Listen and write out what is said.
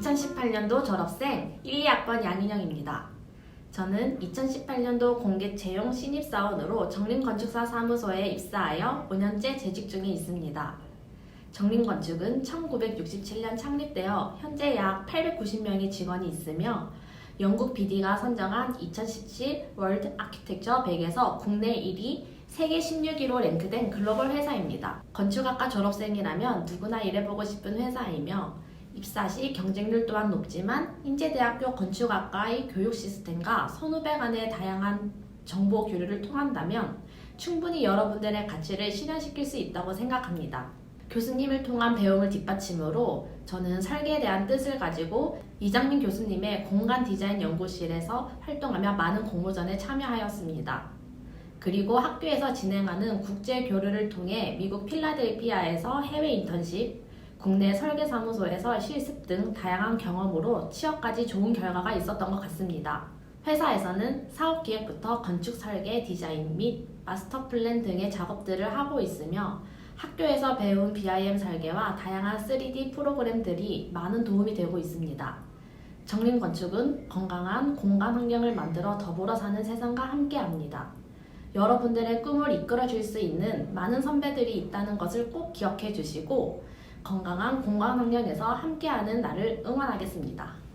2018년도 졸업생 1, 2학번 양인영입니다. 저는 2018년도 공개 채용 신입사원으로 정림건축사 사무소에 입사하여 5년째 재직 중에 있습니다. 정림건축은 1967년 창립되어 현재 약 890명의 직원이 있으며 영국 BD가 선정한 2017 월드 아키텍처 100에서 국내 1위, 세계 16위로 랭크된 글로벌 회사입니다. 건축학과 졸업생이라면 누구나 일해보고 싶은 회사이며 입사 시 경쟁률 또한 높지만 인제대학교 건축학과의 교육 시스템과 선후배 간의 다양한 정보 교류를 통한다면 충분히 여러분들의 가치를 실현시킬 수 있다고 생각합니다. 교수님을 통한 배움을 뒷받침으로 저는 설계에 대한 뜻을 가지고 이장민 교수님의 공간 디자인 연구실에서 활동하며 많은 공모전에 참여하였습니다. 그리고 학교에서 진행하는 국제 교류를 통해 미국 필라델피아에서 해외 인턴십, 국내 설계사무소에서 실습 등 다양한 경험으로 취업까지 좋은 결과가 있었던 것 같습니다. 회사에서는 사업 기획부터 건축 설계, 디자인 및 마스터 플랜 등의 작업들을 하고 있으며 학교에서 배운 BIM 설계와 다양한 3D 프로그램들이 많은 도움이 되고 있습니다. 정림 건축은 건강한 공간 환경을 만들어 더불어 사는 세상과 함께 합니다. 여러분들의 꿈을 이끌어 줄 수 있는 많은 선배들이 있다는 것을 꼭 기억해 주시고 건강한 공간 환경에서 함께하는 나를 응원하겠습니다.